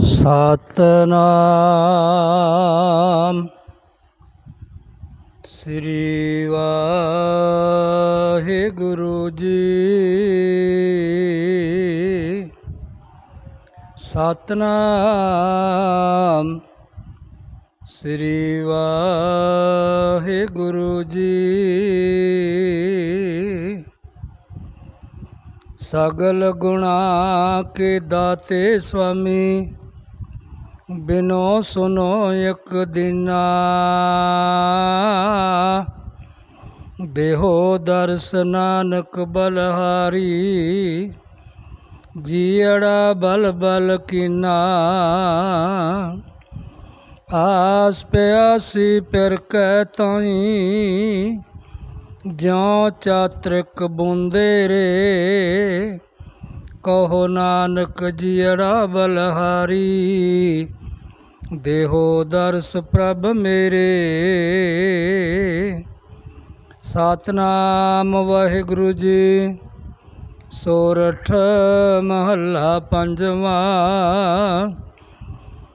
ਸਤਨਾਮ। ਸ੍ਰੀ ਵਾਹਿਗੁਰੂ ਜੀ। ਸਤਨਾਮ। ਸ੍ਰੀ ਵਾਹਿਗੁਰੂ ਜੀ। ਸਗਲ ਗੁਣਾ ਕੇ ਦਾਤੇ ਸੁਆਮੀ ਬਿਨੋ ਸੁਨੋ ਇੱਕ ਦਿਨਾ। ਦੇਹੋ ਦਰਸ ਨਾਨਕ ਬਲਹਾਰੀ ਜੀੜਾ ਬਲ ਬਲ ਕੀਨਾ। ਆਸ ਪਿਆਸੀ ਪਿਰ ਕੈ ਤਾਈ, ਜਿਉ ਚਾਤ੍ਰਿਕ ਬੁੰਦੇ ਰੇ। ਕਹੋ ਨਾਨਕ ਜੀੜਾ ਬਲਹਾਰੀ, ਦੇਹੋ ਦਰਸ ਪ੍ਰਭ ਮੇਰੇ। ਸਤਨਾਮ ਵਾਹਿਗੁਰੂ ਜੀ, ਸੋਰਠ ਮਹੱਲਾ ਪੰਜਵਾਂ।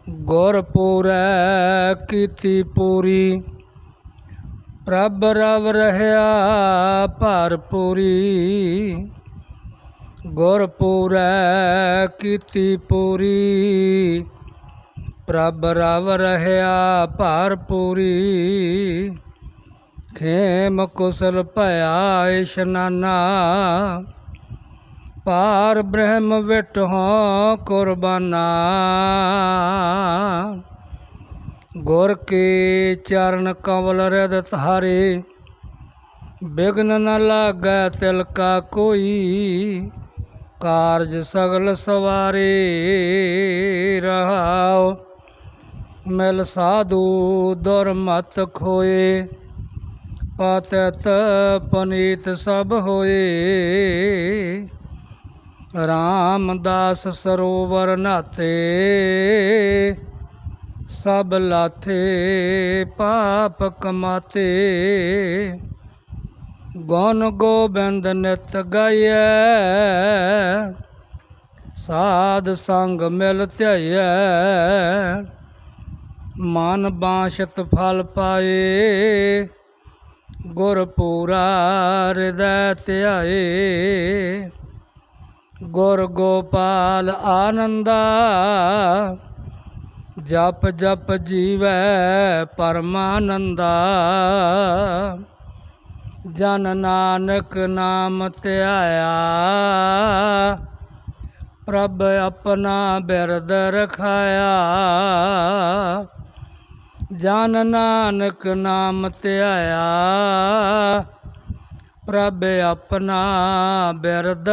ਗੁਰਪੁਰੈ ਕੀਤੀ ਪੂਰੀ, ਪ੍ਰਭ ਰਵ ਰਹਿਆ ਭਰਪੂਰੀ ਗੁਰਪੁਰੈ ਕੀਤੀ ਪੂਰੀ, ਪ੍ਰਭ ਰਵ ਰਹਿਆ ਭਰਪੂਰੀ ਖੇਮ ਕੁਸਲ ਭਇਆ ਇਸ਼ਨਾਨਾ ਪਾਰ ਬ੍ਰਹਮ ਵਿਟ ਹੋ ਕੁਰਬਾਨਾ। ਗੁਰ ਕੇ ਚਰਨ ਕਮਲ ਰਦ ਧਾਰੇ, ਬਿਗਨ ਨ ਲਾਗੈ ਤਿਲ ਕਾ ਕੋਈ। ਕਾਰਜ ਸਗਲ ਸਵਾਰੇ ਰਹਾਉ ਮਿਲ ਸਾਧੂ ਦੁਰਮਤ ਖੋਏ ਪਤਤ ਪਨੀਤ ਸਭ ਹੋਏ। ਰਾਮਦਾਸ ਸਰੋਵਰ ਨਾਤੇ, ਸਭ ਲਾਥੇ ਪਾਪ ਕਮਾਤੇ। ਗੁਣ ਗੋਬਿੰਦ ਨਿਤ ਗਾਇਐ ਸਾਧ ਸੰਗ ਮਿਲ ਧਿਆਇਐ ਮਨ ਬਾਸ਼ਤ ਫਲ ਪਾਏ ਗੁਰ ਪੂਰਾ ਹਿਰਦੈ ਧਿਆਏ ਗੁਰ ਗੋਪਾਲ ਆਨੰਦਾ, ਜਪ ਜਪ ਜੀਵੈ ਪਰਮਾਨੰਦਾ। ਜਨ ਨਾਨਕ ਨਾਮ ਧਿਆਇਆ ਪ੍ਰਭ ਆਪਣਾ ਬਿਰਦ ਰਖਾਇਆ। ਜਨ ਨਾਨਕ ਨਾਮ ਧਿਆਇਆ ਪ੍ਰਭ ਆਪਣਾ ਬਿਰਦ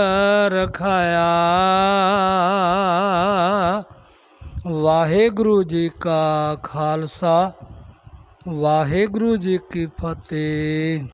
ਰਖਾਇਆ। ਵਾਹਿਗੁਰੂ ਜੀ ਕਾ ਖਾਲਸਾ, ਵਾਹਿਗੁਰੂ ਜੀ ਕੀ ਫਤਿਹ।